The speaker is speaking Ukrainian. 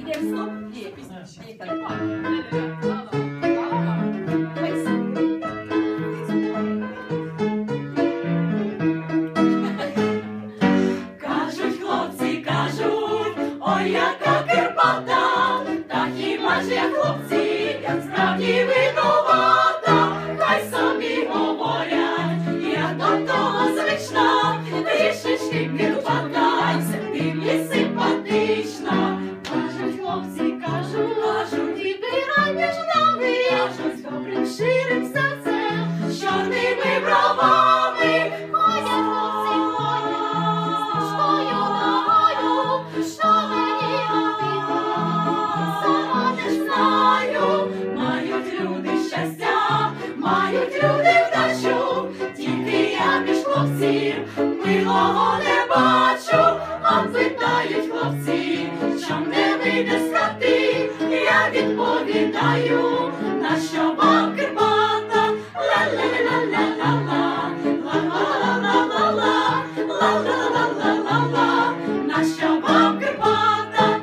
Йдемо стоп. Кажуть хлопці, кажуть, ой, яка кирпата, та хіба ж я хлопці, справді винувата, хай собі говорять, я до того звична, трішечки нами, добрим ширим серцем, з чорними бровами, ходять хлопці, ходять, стежкою ногою, що мені робити, сама не знаю, мають люди щастя, мають люди вдачу, тільки я між хлопців милого не бачу, а питають хлопці, чом не вийде з хати, відповідаю, на що вам Кирпата, ла-ла-ла-ла-ла-ла, ла-ла-ла-ла-ла, ла-ла-ла-ла-ла-ла, на що вам Кирпата.